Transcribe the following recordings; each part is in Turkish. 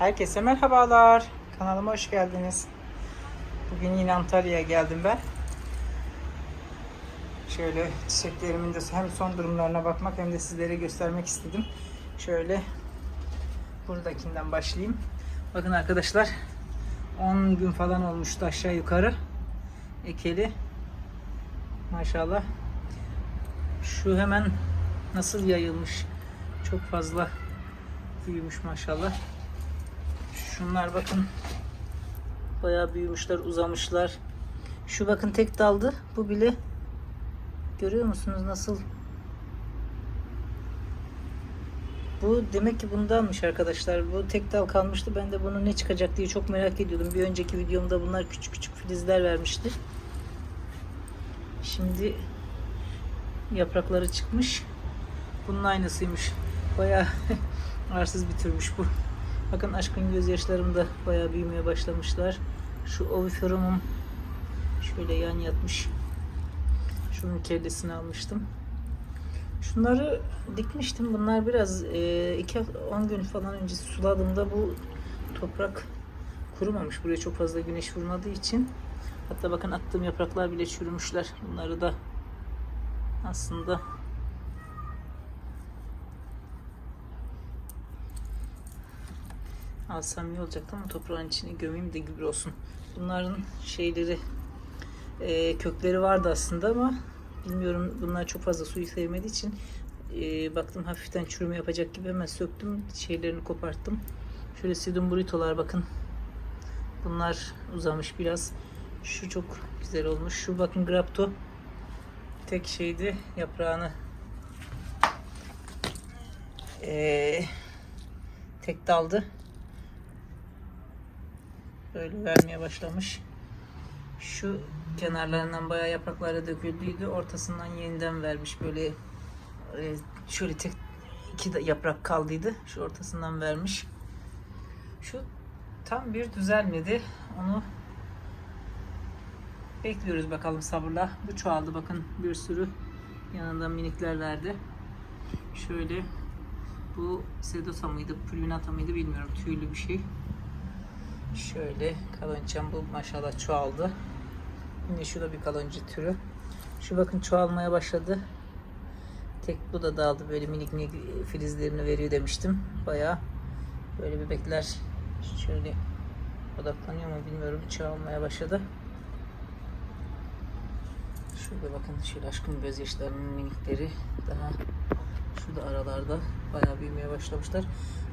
Herkese merhabalar. Kanalıma hoş geldiniz. Bugün yine Antalya'ya geldim ben. Şöyle çiçeklerimin de hem son durumlarına bakmak hem de sizlere göstermek istedim. Şöyle buradakinden başlayayım. Bakın arkadaşlar 10 gün falan olmuştu aşağı yukarı ekeli. Maşallah. Şu hemen nasıl yayılmış. Çok fazla büyümüş maşallah. Şunlar bakın bayağı büyümüşler, uzamışlar. Şu bakın tek daldı. Bu bile görüyor musunuz nasıl? Bu demek ki bundanmış arkadaşlar. Bu tek dal kalmıştı. Ben de bunun ne çıkacak diye çok merak ediyordum. Bir önceki videomda bunlar küçük küçük filizler vermişti. Şimdi yaprakları çıkmış. Bunun aynısıymış. Bayağı arsız bir türmüş bu. Bakın aşkın gözyaşlarım da bayağı büyümeye başlamışlar. Şu oviferumum şöyle yan yatmış. Şunun kellesini almıştım. Şunları dikmiştim. Bunlar biraz 2-10 gün falan önce suladığımda bu toprak kurumamış. Buraya çok fazla güneş vurmadığı için. Hatta bakın attığım yapraklar bile çürümüşler. Bunları da aslında alsam iyi olacaktı ama toprağın içine gömeyim de gübre olsun. Bunların şeyleri e, kökleri vardı aslında ama bilmiyorum bunlar çok fazla suyu sevmediği için e, baktım hafiften çürüme yapacak gibi hemen söktüm şeylerini koparttım. Şöyle sidum burritolar bakın. Bunlar uzamış biraz. Şu çok güzel olmuş. Şu bakın grapto tek şeydi yaprağını e, tek daldı böyle vermeye başlamış. Şu kenarlarından bayağı yaprakları döküldüydü. Ortasından yeniden vermiş böyle e, şöyle tek iki yaprak kaldıydı. Şu ortasından vermiş. Şu tam bir düzelmedi. Onu bekliyoruz bakalım sabırla. Bu çoğaldı bakın bir sürü yanında minikler verdi. Şöyle bu sedosa mıydı, pulvinata mıydı bilmiyorum. Tüylü bir şey. Şöyle kalonçam bu maşallah çoğaldı. Yine şu bir kaloncu türü. Şu bakın çoğalmaya başladı. Tek bu da dağıldı böyle minik minik filizlerini veriyor demiştim. Bayağı böyle bebekler şöyle odaklanıyor mu bilmiyorum çoğalmaya başladı. Şurada bakın şöyle aşkın gözyaşlarının minikleri daha şurada aralarda bayağı büyümeye başlamışlar.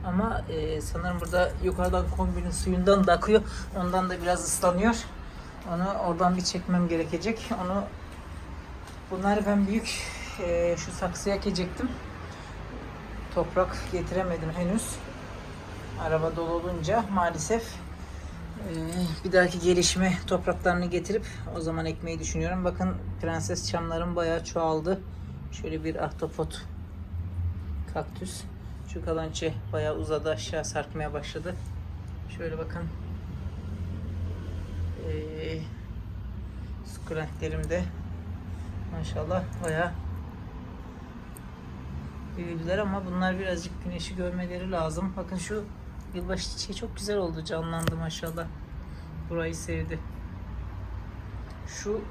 Ama e, sanırım burada yukarıdan kombinin suyundan da akıyor. Ondan da biraz ıslanıyor. Onu oradan bir çekmem gerekecek. Onu bunları ben büyük e, şu saksıya ekecektim. Toprak getiremedim henüz. Araba dolu olunca maalesef e, bir dahaki gelişme topraklarını getirip o zaman ekmeyi düşünüyorum. Bakın prenses çamlarım bayağı çoğaldı. Şöyle bir ahtapot kaktüs. Şu kalançe bayağı uzadı aşağı sarkmaya başladı. Şöyle bakın. Ee, sukulentlerim de maşallah bayağı büyüdüler ama bunlar birazcık güneşi görmeleri lazım. Bakın şu yılbaşı çiçeği çok güzel oldu canlandı maşallah. Burayı sevdi. Şu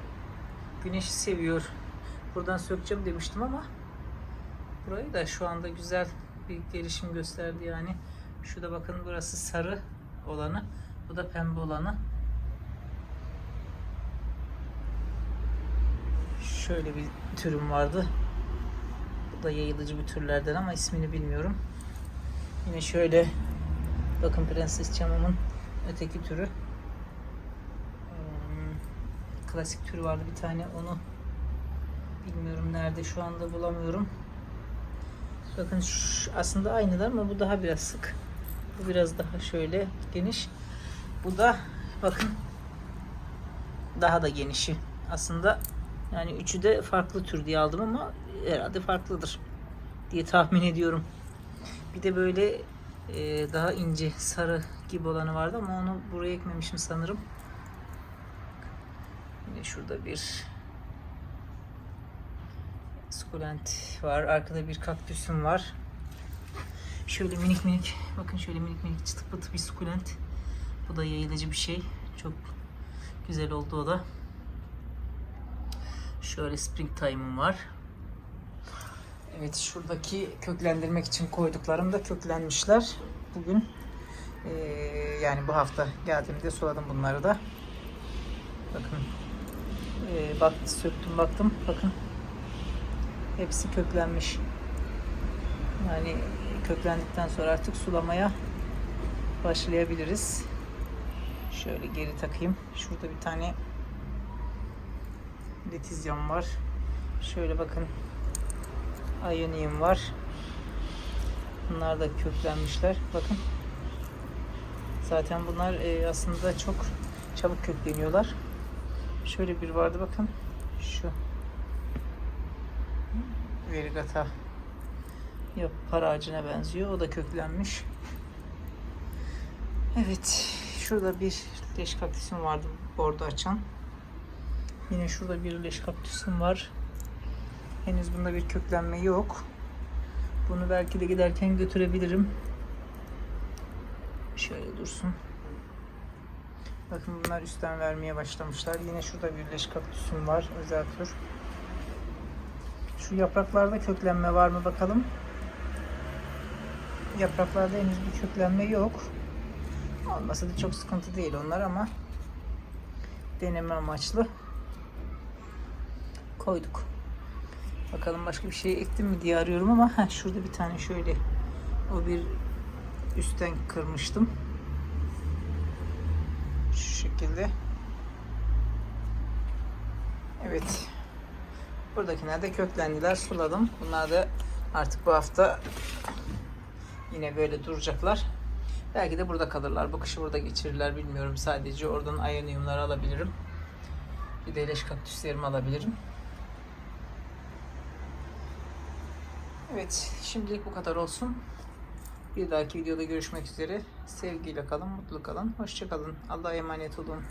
güneşi seviyor. Buradan sökeceğim demiştim ama burayı da şu anda güzel bir gelişim gösterdi yani. Şurada bakın burası sarı olanı. Bu da pembe olanı. Şöyle bir türüm vardı. Bu da yayılıcı bir türlerden ama ismini bilmiyorum. Yine şöyle bakın prenses çamamın öteki türü. Hmm, Klasik türü vardı bir tane onu bilmiyorum nerede şu anda bulamıyorum. Bakın şu, aslında aynılar ama bu daha biraz sık. Bu biraz daha şöyle geniş. Bu da bakın daha da genişi. Aslında yani üçü de farklı tür diye aldım ama herhalde farklıdır diye tahmin ediyorum. Bir de böyle e, daha ince sarı gibi olanı vardı ama onu buraya ekmemişim sanırım. Yine şurada bir sukulent var. Arkada bir kaktüsüm var. Şöyle minik minik, bakın şöyle minik minik çıtık pıtı bir sukulent. Bu da yayılıcı bir şey. Çok güzel oldu o da. Şöyle spring time'ım var. Evet şuradaki köklendirmek için koyduklarım da köklenmişler. Bugün eee, yani bu hafta geldiğimde suladım bunları da. Bakın eee baktı söktüm baktım bakın hepsi köklenmiş. Yani köklendikten sonra artık sulamaya başlayabiliriz. Şöyle geri takayım. Şurada bir tane letizyam var. Şöyle bakın ayonium var. Bunlar da köklenmişler. Bakın. Zaten bunlar e, aslında çok çabuk kökleniyorlar. Şöyle bir vardı bakın. Şu. Verigata. Yok para ağacına benziyor. O da köklenmiş. Evet. Şurada bir leş kaktüsüm vardı bordo açan. Yine şurada bir leş kaktüsüm var. Henüz bunda bir köklenme yok. Bunu belki de giderken götürebilirim. Şöyle dursun. Bakın bunlar üstten vermeye başlamışlar. Yine şurada bir leş kaktüsüm var. Özel tür. Şu yapraklarda köklenme var mı bakalım. Yapraklarda henüz bir köklenme yok. Olmasa da çok sıkıntı değil onlar ama deneme amaçlı koyduk. Bakalım başka bir şey ektim mi diye arıyorum ama heh, şurada bir tane şöyle o bir üstten kırmıştım. Şu şekilde. Evet. Buradakiler de köklendiler. Suladım. Bunlar da artık bu hafta yine böyle duracaklar. Belki de burada kalırlar. Bu kışı burada geçirirler bilmiyorum. Sadece oradan ayoniumları alabilirim. Bir de leş kaktüslerimi alabilirim. Evet, şimdilik bu kadar olsun. Bir dahaki videoda görüşmek üzere. Sevgiyle kalın, mutlu kalın. Hoşça kalın. Allah'a emanet olun.